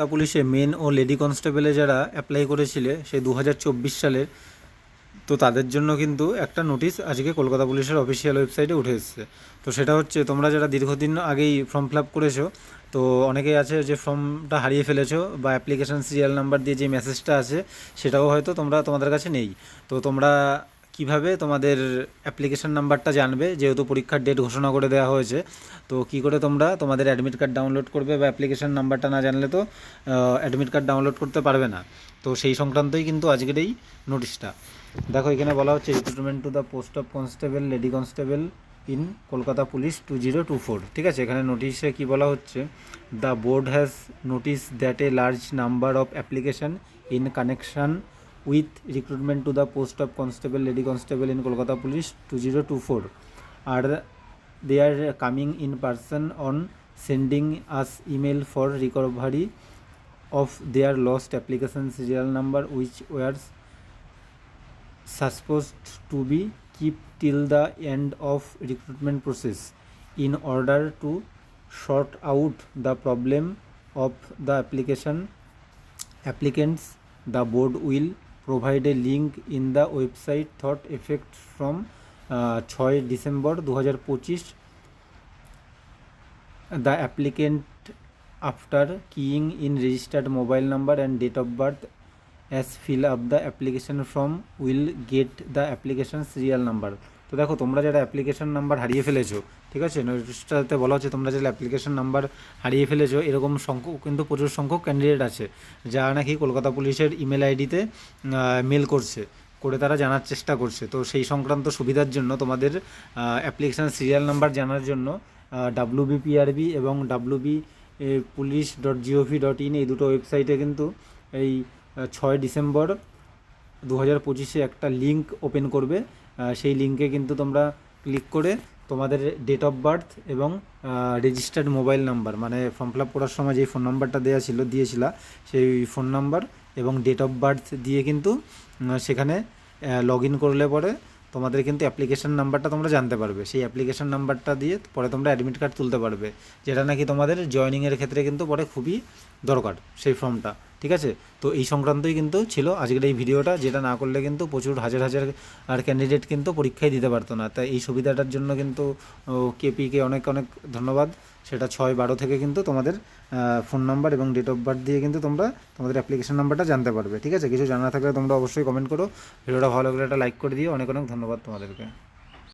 তা পুলিশে মেন ও লেডি কনস্টেবলে যারা অ্যাপ্লাই করেছিলে সে দু সালের তো তাদের জন্য কিন্তু একটা নোটিশ আজকে কলকাতা পুলিশের অফিসিয়াল ওয়েবসাইটে উঠে এসেছে তো সেটা হচ্ছে তোমরা যারা দীর্ঘদিন আগেই ফর্ম ফিল আপ করেছো তো অনেকেই আছে যে ফর্মটা হারিয়ে ফেলেছো বা অ্যাপ্লিকেশান সিরিয়াল নাম্বার দিয়ে যে মেসেজটা আছে সেটাও হয়তো তোমরা তোমাদের কাছে নেই তো তোমরা কিভাবে তোমাদের অ্যাপ্লিকেশান নাম্বারটা জানবে যেহেতু পরীক্ষার ডেট ঘোষণা করে দেওয়া হয়েছে তো কি করে তোমরা তোমাদের অ্যাডমিট কার্ড ডাউনলোড করবে বা অ্যাপ্লিকেশান নাম্বারটা না জানলে তো অ্যাডমিট কার্ড ডাউনলোড করতে পারবে না তো সেই সংক্রান্তই কিন্তু আজকের এই নোটিশটা দেখো এখানে বলা হচ্ছে recruitment to the post of constable lady constable in Kolkata police two zero two four ঠিক আছে এখানে নোটিশে কি বলা হচ্ছে the board has notice that a large number of application in connection with recruitment to the post of constable, lady constable in Kolkata Police 2024. Are they are coming in person on sending us email for recovery of their lost application serial number, which were supposed to be kept till the end of recruitment process in order to sort out the problem of the applicants. The board will provide a link in the website thought effect from ছয় December দু হাজার পঁচিশ the applicant after keying in registered mobile number and date of birth as fill up the application from will get the application serial number তো দেখো তোমরা যারা application number হারিয়ে ফেলেছো ঠিক আছে নোটিশটাতে বলা হচ্ছে তোমরা যারা অ্যাপ্লিকেশন নাম্বার হারিয়ে ফেলেছো এরকম সংখ্যক কিন্তু প্রচুর সংখ্যক ক্যান্ডিডেট আছে যারা নাকি কলকাতা পুলিশের ইমেল আইডিতে মেল করছে করে তারা জানার চেষ্টা করছে তো সেই সংক্রান্ত সুবিধার জন্য তোমাদের অ্যাপ্লিকেশান সিরিয়াল নাম্বার জানার জন্য ডাব্লু এবং WB police dot G O V dot in এই দুটো ওয়েবসাইটে কিন্তু এই ছয় ডিসেম্বর দু হাজার পঁচিশে একটা লিঙ্ক ওপেন করবে সেই লিঙ্কে কিন্তু তোমরা ক্লিক করে তোমাদের ডেট অফ বার্থ এবং রেজিস্টার্ড মোবাইল নাম্বার মানে ফর্ম ফিল আপ করার সময় যেই ফোন নাম্বারটা দেওয়া ছিল দিয়েছিল সেই ফোন নাম্বার এবং ডেট অফ বার্থ দিয়ে কিন্তু সেখানে লগ ইন করলে পরে তোমাদের কিন্তু অ্যাপ্লিকেশান নাম্বারটা তোমরা জানতে পারবে সেই অ্যাপ্লিকেশান নাম্বারটা দিয়ে পরে তোমরা অ্যাডমিট কার্ড তুলতে পারবে যেটা নাকি তোমাদের জয়নিংয়ের ক্ষেত্রে কিন্তু পরে খুবই দরকার সেই ফর্মটা ঠিক আছে তো এই সংক্রান্তই কিন্তু ছিল আজকের এই ভিডিওটা যেটা না করলে কিন্তু প্রচুর হাজার হাজার আর ক্যান্ডিডেট কিন্তু পরীক্ষায় দিতে পারতো না তাই এই সুবিধাটার জন্য কিন্তু কেপিকে অনেক অনেক ধন্যবাদ সেটা ছয় বারো থেকে কিন্তু তোমাদের ফোন নাম্বার এবং ডেট অফ বার্থ দিয়ে কিন্তু তোমরা তোমাদের অ্যাপ্লিকেশন নাম্বারটা জানতে পারবে ঠিক আছে কিছু জানা থাকলে তোমরা অবশ্যই কমেন্ট করো ভিডিওটা ভালো লাগলে একটা লাইক করে দিও অনেক অনেক ধন্যবাদ তোমাদেরকে